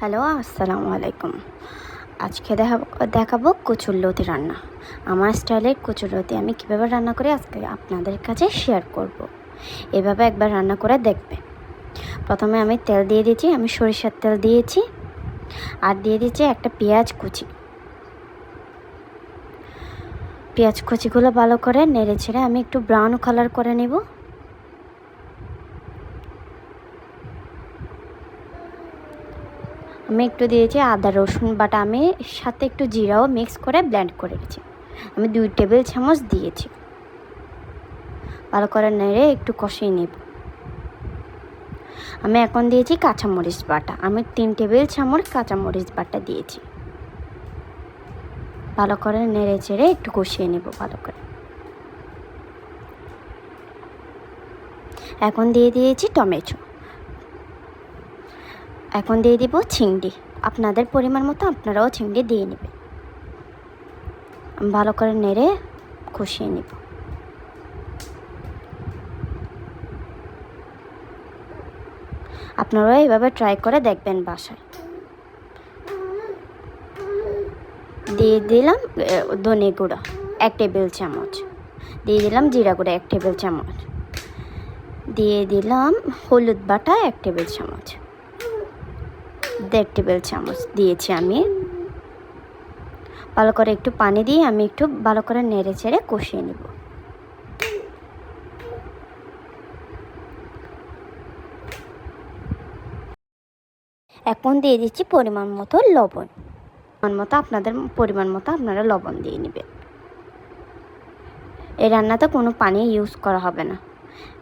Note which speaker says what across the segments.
Speaker 1: Hello, আসসালামু আলাইকুম। আজকে দেখাবো দেখাবো কচুরলতি রান্না। আমার স্টাইলের কচুরলতি আমি কীভাবে রান্না করি আজকে আপনাদের কাছে শেয়ার করব। এভাবে একবার রান্না করে দেখবে। প্রথমে আমি তেল দিয়ে দিয়েছি, আমি সরিষার তেল দিয়েছি আর দিয়ে দিয়েছি একটা পেঁয়াজ কুচি। পেঁয়াজ কুচিগুলো ভালো করে নেড়ে ছেড়ে আমি একটু ব্রাউন কালার করে নেব। আমি একটু দিয়েছি আদা, রসুন বাটা আমি সাথে একটু জিরাও মিক্স করে ব্লেন্ড করে রেখেছি আমি দুই টেবিল চামচ দিয়েছি। ভালো করে নেড়ে একটু কষিয়ে নেব। আমি এখন দিয়েছি কাঁচামরিচ বাটা। আমি তিন টেবিল চামচ কাঁচামরিচ বাটা দিয়েছি। ভালো করে নেড়ে চেড়ে একটু কষিয়ে নেব ভালো করে। এখন দিয়ে দিয়েছি টমেটো। এখন দিয়ে দিব চিংড়ি। আপনাদের পরিমাণ মতো আপনারাও চিংড়ি দিয়ে নেবেন। ভালো করে নেড়ে কষিয়ে নেব। আপনারাও এইভাবে ট্রাই করে দেখবেন বাসায়। দিয়ে দিলাম ধনে গুঁড়ো, এক টেবিল চামচ। দিয়ে দিলাম জিরা গুঁড়ো, এক টেবিল চামচ। দিয়ে দিলাম হলুদ বাটা, এক টেবিল চামচ। দেড় টেবিল চামচ দিয়েছি আমি। ভালো করে একটু পানি দিয়ে আমি একটু ভালো করে নেড়ে চেড়ে কষিয়ে নেব। এখন দিয়ে দিচ্ছি পরিমাণ মতো লবণ। পরিমাণ মতো আপনাদের, পরিমাণ মতো আপনারা লবণ দিয়ে নেবেন। এই রান্নাতে কোনো পানি ইউজ করা হবে না।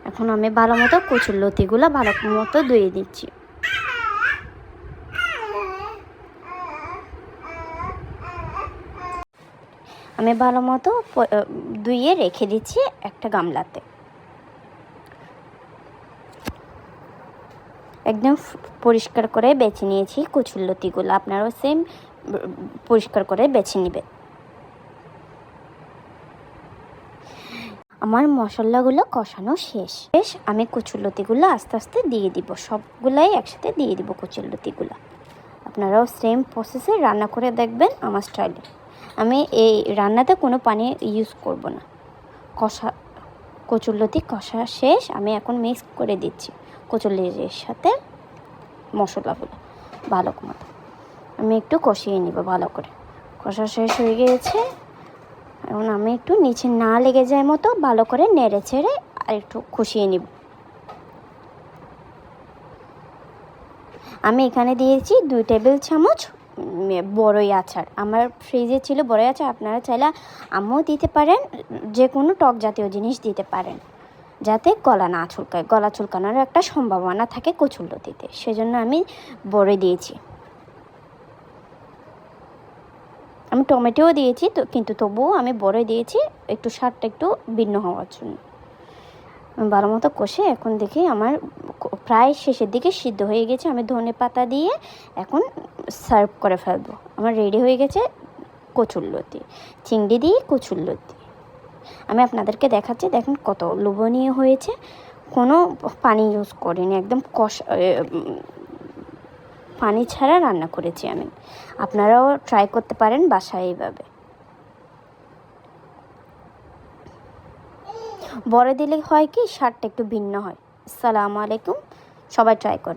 Speaker 1: এখন আমি ভালো মতো কচুর লতিগুলো ভালো মতো ধুয়ে দিচ্ছি। আমি ভালো মতো ধুয়ে রেখে দিচ্ছি একটা গামলাতে। একদম পরিষ্কার করে বেছে নিয়েছি কচুরলতিগুলো আপনারাও সেম পরিষ্কার করে বেছে নেবে আমার মশলাগুলো কষানো শেষ। শেষ আমি কচুরলতিগুলো আস্তে আস্তে দিয়ে দিব। সবগুলাই একসাথে দিয়ে দিব কচুরলতিগুলো আপনারাও সেম প্রসেসে রান্না করে দেখবেন আমার স্টাইলে আমি এই রান্নাতে কোনো পানি ইউজ করব না। কষা কচুরলতি কষা শেষ, আমি এখন মিক্স করে দিচ্ছি কচুরলির সাথে মশলাগুলো, ভালো মতো। আমি একটু কষিয়ে নিব ভালো করে। কষা শেষ হয়ে গিয়েছে। এখন আমি একটু নিচে না লেগে যায় মতো ভালো করে নেড়ে ছেড়ে আর একটু কষিয়ে নিব। আমি এখানে দিয়েছি দুই টেবিল চামচ বড়ই আচার। আমার ফ্রিজে ছিল বড়ই আচার, আপনারা চাইলে আমিও দিতে পারেন যে কোনো টক জাতীয় জিনিস দিতে পারেন, যাতে গলা না চুলকায়। গলা চুলকানোর একটা সম্ভাবনা থাকে কচুরলতিতে সেজন্য আমি বড়ই দিয়েছি। আমি টমেটোও দিয়েছি, তো কিন্তু তবুও আমি বড় দিয়েছি, একটু স্বাদটা একটু ভিন্ন হওয়ার জন্য। ভালো মতো কষে এখন দেখি আমার প্রায় শেষের দিকে সিদ্ধ হয়ে গেছে। আমি ধনে পাতা দিয়ে এখন সার্ভ করে ফেলব। আমার রেডি হয়ে গেছে কচুরলতি চিংড়ি দিয়ে কচুরলতি আমি আপনাদেরকে দেখাচ্ছি, দেখেন কত লোভনীয় হয়েছে। কোনো পানি ইউজ করিনি, একদম কষা পানি ছাড়া রান্না করেছি আমি। আপনারাও ট্রাই করতে পারেন বাসায় এইভাবে। বড় দিলে হয় কি, স্বাদটা একটু ভিন্ন হয়। সালাম আলাইকুম, সবাই ট্রাই করুন।